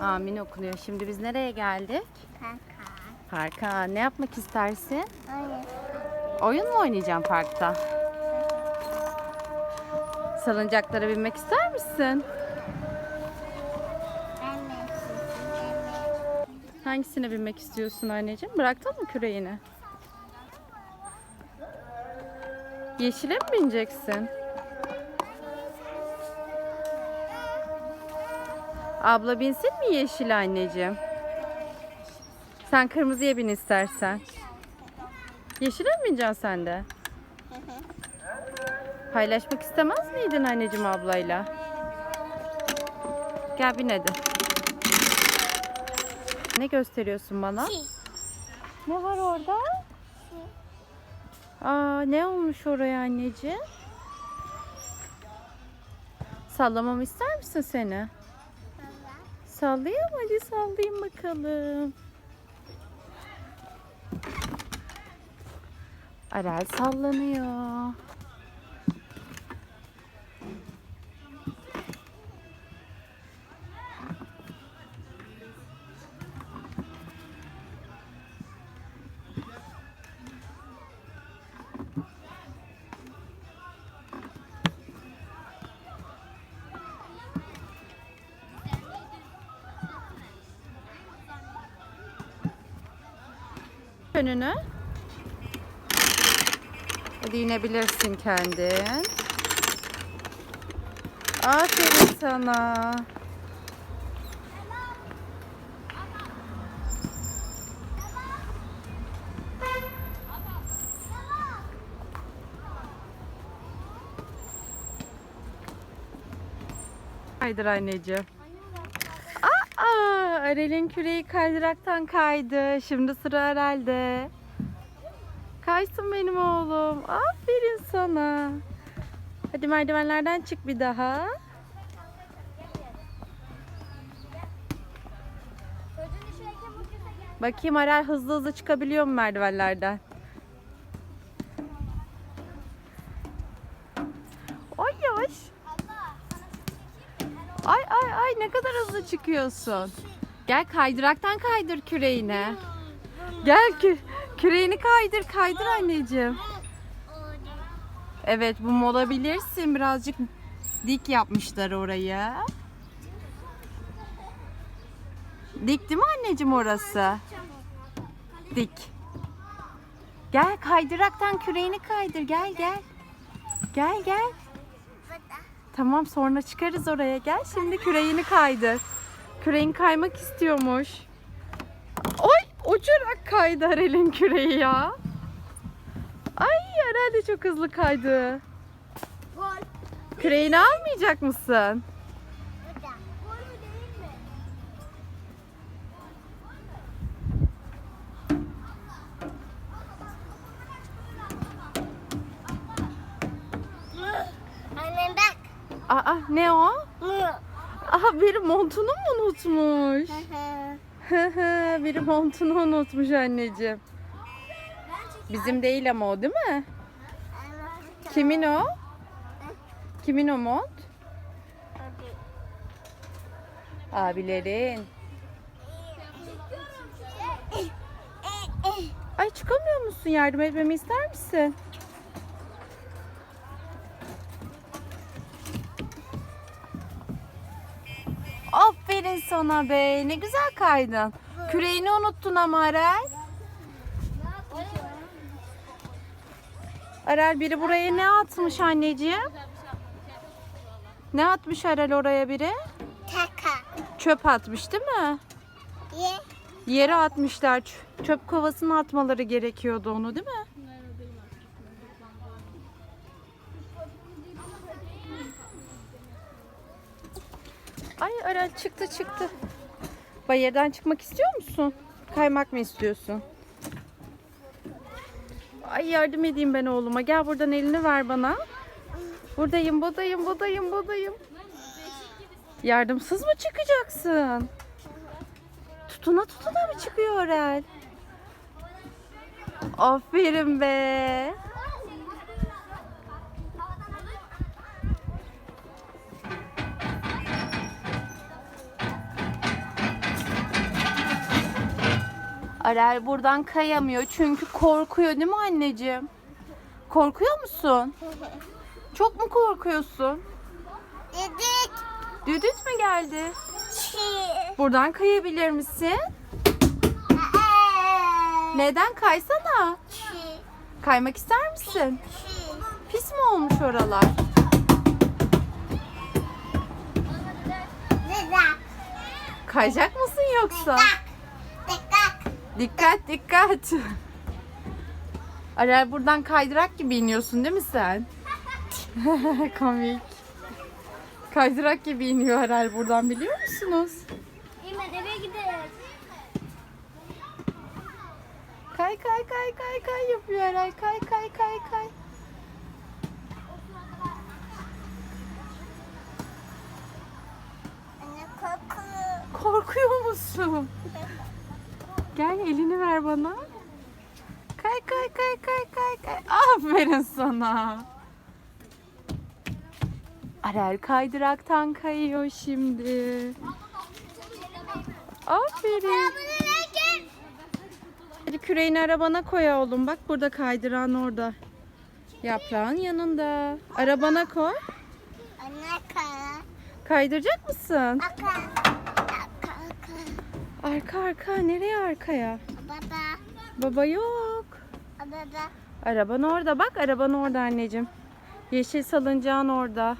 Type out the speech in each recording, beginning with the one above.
Amin okunuyor. Şimdi biz nereye geldik? Kanka. Parka. Ne yapmak istersin? Öyle. Oyun mu oynayacağım parkta? Salıncaklara binmek ister misin? Hangisine binmek istiyorsun anneciğim? Bıraktın mı küreğini? Yeşile mi bineceksin? Abla binsin mi yeşil anneciğim? Sen kırmızıya bin istersen. Yeşile mi bineceksin sen de? Paylaşmak istemez miydin anneciğim ablayla? Gel bin hadi. Ne gösteriyorsun bana? Ne var orada? Aa, ne olmuş oraya anneciğim? Sallamamı ister misin seni? Sallayayım hadi sallayayım bakalım. Arel sallanıyor. Önünü. Hadi inebilirsin kendin. Aferin sana. Kaydır anneciğim. Arel'in küreği kaydıraktan kaydı. Şimdi sıra Arel'de. Kaysın benim oğlum. Aferin sana. Hadi merdivenlerden çık bir daha. Bakayım Arel hızlı hızlı çıkabiliyor mu merdivenlerden? Ay yavaş. Ay ay ay ne kadar hızlı çıkıyorsun. Gel kaydıraktan kaydır küreğini. Gel kü küreğini kaydır kaydır anneciğim. Evet bu olabilirsin birazcık dik yapmışlar orayı. Dik değil mi anneciğim orası? Dik. Gel kaydıraktan küreğini kaydır gel gel. Gel gel. Tamam sonra çıkarız oraya gel. Şimdi küreğini kaydır. Küreğin kaymak istiyormuş. Oy uçarak kaydı Arel'in küreği ya. Ay Arel de çok hızlı kaydı. Küreğini almayacak mısın? Annem bak. Aa ne o? Mı? Aha biri montunu mu unutmuş? biri montunu unutmuş anneciğim. Bizim değil ama o değil mi? Kimin o? Kimin o mont? Abilerin. Ay çıkamıyor musun? Yardım etmemi ister misin? Aferin sana be. Ne güzel kaydın. Küreğini unuttun ama Arel. Arel biri buraya ne atmış anneciğim? Ne atmış Arel oraya biri? Taka. Çöp atmış değil mi? Ye. Yere atmışlar. Çöp kovasına atmaları gerekiyordu onu değil mi? Ay Arel çıktı çıktı. Bayırdan çıkmak istiyor musun? Kaymak mı istiyorsun? Ay yardım edeyim ben oğluma. Gel buradan elini ver bana. Buradayım, buradayım, buradayım, buradayım. Yardımsız mı çıkacaksın? Tutuna tutuna mı çıkıyor Orel? Aferin be. Arel buradan kayamıyor çünkü korkuyor değil mi anneciğim? Korkuyor musun? Çok mu korkuyorsun? Dedik. Düdüt mü geldi? Buradan kayabilir misin? Neden kaysana? Kaymak ister misin? Pis mi olmuş oralar? Kayacak mısın yoksa? Dedik. Dikkat dikkat. Arel buradan kaydırak gibi iniyorsun değil mi sen? Komik. Kaydırak gibi iniyor Arel buradan biliyor musunuz? Hemen eve gidelim. Kay kay kay kay kay yapıyor Arel. Kay kay kay kay. Anne. Korkuyor musun? Gel elini ver bana. Kay kay kay kay kay kay. Aferin sana. Arel kaydıraktan kayıyor şimdi. Aferin. Hadi küreğini arabana koy oğlum. Bak burada kaydıran orada. Yaprağın yanında. Arabana koy. Kaydıracak mısın? Arka arka. Nereye arkaya? Baba. Baba yok. Baba. Araban orada bak araban orada anneciğim. Yeşil salıncağın orada.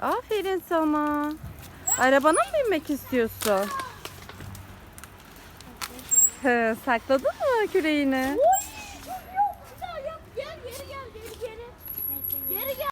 Aferin sana. Arabana mı binmek istiyorsun? Sakladın mı küreğini?